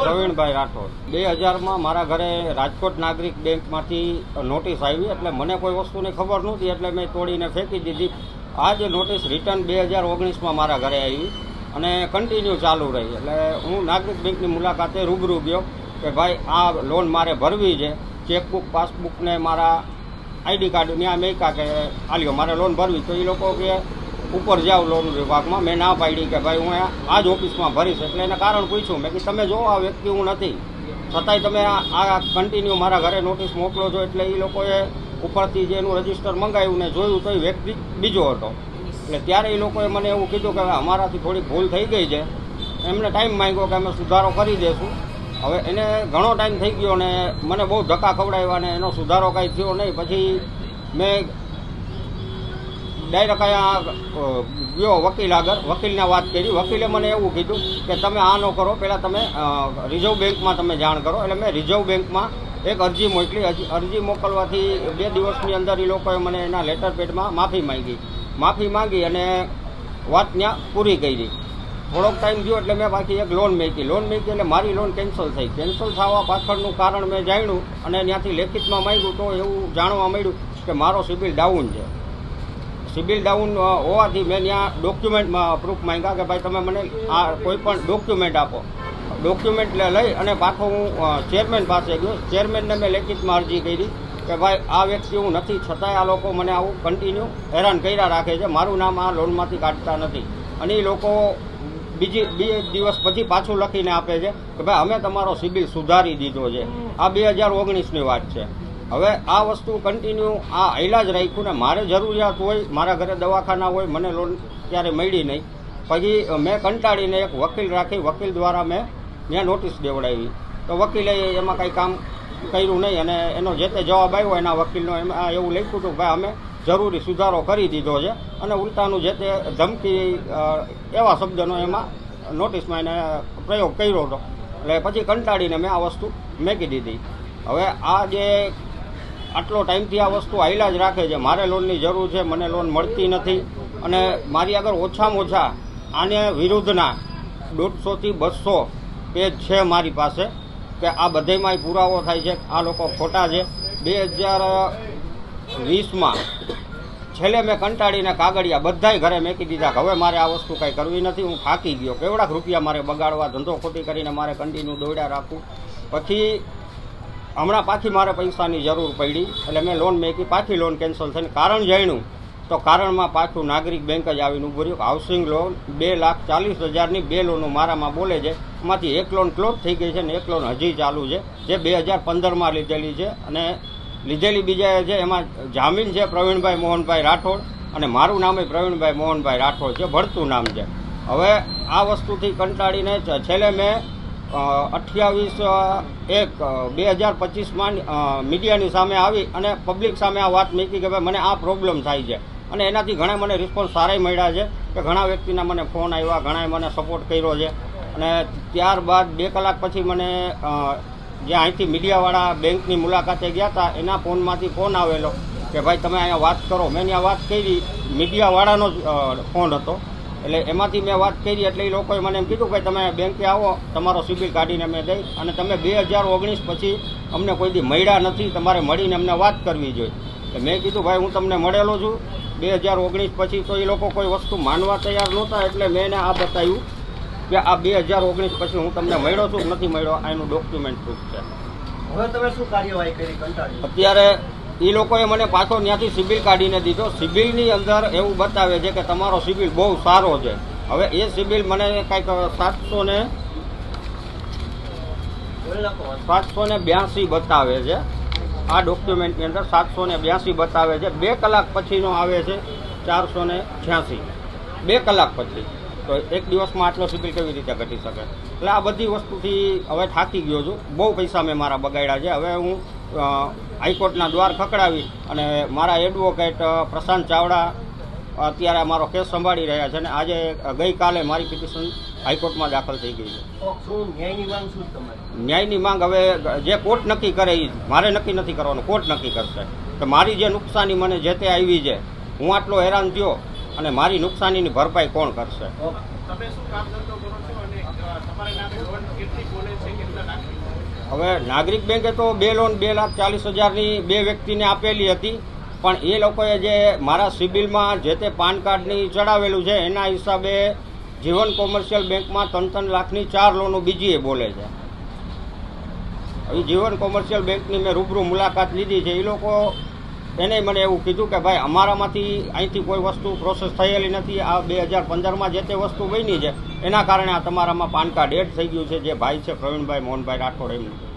પ્રવીણભાઈ રાઠોડ. બે હજારમાં મારા ઘરે રાજકોટ નાગરિક બેંકમાંથી નોટિસ આવી એટલે મને કોઈ વસ્તુની ખબર નહોતી એટલે મેં તોડીને ફેંકી દીધી. આ જે નોટિસ રિટર્ન બે હજાર ઓગણીસમાં મારા ઘરે આવી અને કન્ટિન્યુ ચાલુ રહી. એટલે હું નાગરિક બેંકની મુલાકાતે રૂબરૂ ગયો કે ભાઈ, આ લોન મારે ભરવી છે. ચેકબુક, પાસબુકને મારા આઈડી કાર્ડ, ત્યાં મેં કે આલ્યો, મારે લોન ભરવી તો એ લોકો કે ઉપર જાઓ લોન વિભાગમાં મેં ના પાડી કે ભાઈ હું આ- જ ઓફિસમાં ભરીશ. એટલે એને કારણ પૂછ્યું. મેં કે તમે જો આ વ્યક્તિ હું નથી. છતાંય તમે આ કન્ટિન્યુ મારા ઘરે નોટિસ મોકલો છો એટલે એ લોકોએ ઉપરથી જે એનું રજિસ્ટર મંગાવ્યું ને જોયું, તો એ વ્યક્તિ બીજો હતો. એટલે ત્યારે એ લોકોએ મને એવું કીધું કે અમારાથી થોડી ભૂલ થઈ ગઈ છે. એમને ટાઈમ માંગ્યો કે અમે સુધારો કરી દઈશું હવે એને ઘણો ટાઈમ થઈ ગયો ને મને બહુ ધક્કા ખવડાવ્યા ને એનો સુધારો કાંઈ થયો નહીં. પછી મેં ડાયરેક્ટ અહીંયા ગયો વકીલ આગળ, વકીલને વાત કરી. વકીલે મને એવું કીધું કે તમે આ ન કરો. પહેલાં તમે રિઝર્વ બેંકમાં તમે જાણ કરો. એટલે મેં રિઝર્વ બેંકમાં એક અરજી મોકલી. અરજી મોકલવાથી બે દિવસની અંદર એ લોકોએ મને એના લેટર પેડમાં માફી માંગી. માફી માંગી અને વાત ત્યાં પૂરી કરી. થોડોક ટાઈમ ગયો એટલે મેં બાકી એક લોન મેકી. લોન મેકી એટલે મારી લોન કેન્સલ થઈ. કેન્સલ થવા પાછળનું કારણ મેં જાણ્યું અને ત્યાંથી લેખિતમાં માંગ્યું તો એવું જાણવા મળ્યું કે મારો સિબિલ ડાઉન છે. સિબિલ ડાઉન હોવાથી મેં ત્યાં ડોક્યુમેન્ટમાં પ્રૂફ માંગ્યા કે ભાઈ તમે મને આ કોઈ પણ ડોક્યુમેન્ટ આપો ડોક્યુમેન્ટ લઈ અને પાછો હું ચેરમેન પાસે ગયો. ચેરમેનને મેં લેખિતમાં અરજી કરી કે ભાઈ આ વ્યક્તિ હું નથી, છતાંય આ લોકો મને આવું કન્ટિન્યુ હેરાન કર્યા રાખે છે. મારું નામ આ લોનમાંથી કાઢતા નથી. અને એ લોકો બીજી, બે દિવસ પછી પાછું લખીને આપે છે કે ભાઈ અમે તમારો સિબિલ સુધારી દીધો છે. આ બે હજાર ઓગણીસની વાત છે. હવે આ વસ્તુ કન્ટિન્યુ આ જ રાખ્યું ને મારે જરૂરિયાત હોય, મારા ઘરે દવાખાના હોય, મને લોન ત્યારે મળી નહીં. પછી મેં કંટાળીને એક વકીલ રાખી, વકીલ દ્વારા મેં ત્યાં નોટિસ દેવડાવી. તો વકીલે એમાં કંઈ કામ કર્યું નહીં અને એનો જે તે જવાબ આવ્યો એના વકીલનો, એમાં એવું લખ્યું હતું ભાઈ, અમે જરૂરી સુધારો કરી દીધો છે અને ઉલટાનું જે તે ધમકી એવા શબ્દનો એમાં નોટિસમાં એને પ્રયોગ કર્યો હતો. એટલે પછી કંટાળીને મેં આ વસ્તુ મેકી દીધી. હવે આ જે આટલો ટાઈમથી આ વસ્તુ હાઈલા જ રાખે છે. મારે લોનની જરૂર છે, મને લોન મળતી નથી. અને મારી આગળ ઓછામાં ઓછા આને વિરુદ્ધના દોઢસોથી બસો પેજ છે મારી પાસે કે આ બધેમાં પુરાવો થાય છે. આ લોકો ખોટા છે. બે હજાર વીસમાં છેલ્લે મેં કંટાળીને કાગળિયા બધાય ઘરે મેકી દીધા હવે મારે આ વસ્તુ કાંઈ કરવી નથી. હું થાકી ગયો. કેવડાક રૂપિયા મારે બગાડવા, ધંધો ખોટી કરીને મારે કન્ટિન્યુ દોડ્યા રાખવું. પછી હમણાં પાછી મારે પૈસાની જરૂર પડી એટલે મેં લોન મેકી, પાછી લોન કેન્સલ થઈને કારણ જાણ્યું. તો કારણમાં પાછું નાગરિક બેંક જ આવીને ઊભું રહ્યું હાઉસિંગ લોન બે લાખ ચાલીસ હજારની બે લોનો મારામાં બોલે છે. એમાંથી એક લોન ક્લોઝ થઈ ગઈ છે ને એક લોન હજી ચાલુ છે, જે બે હજાર પંદરમાં લીધેલી છે અને લીધેલી બીજા છે એમાં જામીન છે પ્રવીણભાઈ મોહનભાઈ રાઠોડ અને મારું નામ પ્રવીણભાઈ મોહનભાઈ રાઠોડ છે ભળતું નામ છે. હવે આ વસ્તુથી કંટાળીને છેલ્લે મેં અઠ્યાવીસ એક બે હજાર પચીસમાં મીડિયાની સામે આવી અને પબ્લિક સામે આ વાત મૂકી કે ભાઈ મને આ પ્રોબ્લેમ થાય છે. અને એનાથી ઘણા મને રિસ્પોન્સ સારાય મળ્યા છે કે ઘણા વ્યક્તિના મને ફોન આવ્યા ઘણાએ મને સપોર્ટ કર્યો છે. અને ત્યારબાદ બે કલાક પછી મને જે અહીંથી મીડિયાવાળા બેંકની મુલાકાતે ગયા હતા, એના ફોનમાંથી ફોન આવેલો કે ભાઈ તમે અહીંયા વાત કરો. મેં અહીંયા વાત કરી. મીડિયાવાળાનો જ ફોન હતો. એટલે એમાંથી મેં વાત કરી એટલે એ લોકોએ મને એમ કીધું કે તમે બેંકે આવો તમારો સિબિલ કાઢીને મેં દઈ અને તમે બે હજાર ઓગણીસ પછી અમને કોઈ દી મળ્યા નથી તમારે મળીને અમને વાત કરવી જોઈએ. મેં કીધું ભાઈ હું તમને મળેલો છું. બે હજાર ઓગણીસ પછી તો એ લોકો કોઈ વસ્તુ માનવા તૈયાર નહોતા એટલે મેં એને આ બતાવ્યું કે આ બે હજાર ઓગણીસ પછી હું તમને મળ્યો છું નથી મળ્યો આ એનું ડોક્યુમેન્ટ પ્રૂફ છે. હવે તમે શું કાર્યવાહી કરી કંટાળી અત્યારે એ લોકોએ મને પાછો ત્યાંથી સિબિલ કાઢીને દીધો. સિબિલની અંદર એવું બતાવે છે કે તમારો સિબિલ બહુ સારો છે. હવે એ સિબિલ મને કાંઈક સાતસો ને સાતસો ને બ્યાસી બતાવે છે. આ ડોક્યુમેન્ટની અંદર સાતસો ને બ્યાસી બતાવે છે. બે કલાક પછીનો આવે છે ચારસો ને છ્યાસી. બે કલાક પછી. તો એક દિવસમાં આટલો સિબિલ કેવી રીતે ઘટી શકે? એટલે આ બધી વસ્તુથી હવે થાકી ગયો છું. બહુ પૈસા મેં મારા બગાડ્યા છે. હવે હું હાઈકોર્ટના દ્વાર ખકડાવી અને મારા એડવોકેટ પ્રશાંત ચાવડા અત્યારે મારો કેસ સંભાળી રહ્યા છે અને આજે ગઈકાલે મારી પિટિશન હાઈકોર્ટમાં દાખલ થઈ ગઈ છે. ન્યાયની માંગ શું છે તમારી? ન્યાયની માંગ હવે જે કોર્ટ નક્કી કરે એ મારે નક્કી નથી કરવાનું કોર્ટ નક્કી કરશે. કે મારી જે નુકસાની મને જે તે આવી છે હું આટલો હેરાન થયો અને મારી નુકસાનીની ભરપાઈ કોણ કરશે? તમે શું કામ ધંધો કરો છો અને તમારે નામે કેટલી બોલે છે કેટલા હવે નાગરિક બેંકે તો બે લોન બે લાખ ચાલીસ હજારની બે વ્યક્તિને આપેલી હતી, પણ એ લોકોએ જે મારા સિબિલમાં જે તે પાન કાર્ડની ચડાવેલું છે, એના હિસાબે જીવન કોમર્શિયલ બેંકમાં ત્રણ ત્રણ લાખની ચાર લોનો બીજી એ બોલે છે. જીવન કોમર્શિયલ બેંકની મેં રૂબરૂ મુલાકાત લીધી છે. એ લોકો એને મને એવું કીધું કે ભાઈ, અમારામાંથી અહીંથી કોઈ વસ્તુ પ્રોસેસ થયેલી નથી. આ બે હજાર પંદરમાં જે તે વસ્તુ બની છે, એના કારણે આ તમારામાં પાન કાર્ડ એડ થઈ ગયું છે, જે ભાઈ છે, પ્રવીણભાઈ, મોહનભાઈ રાઠોડ એમનું.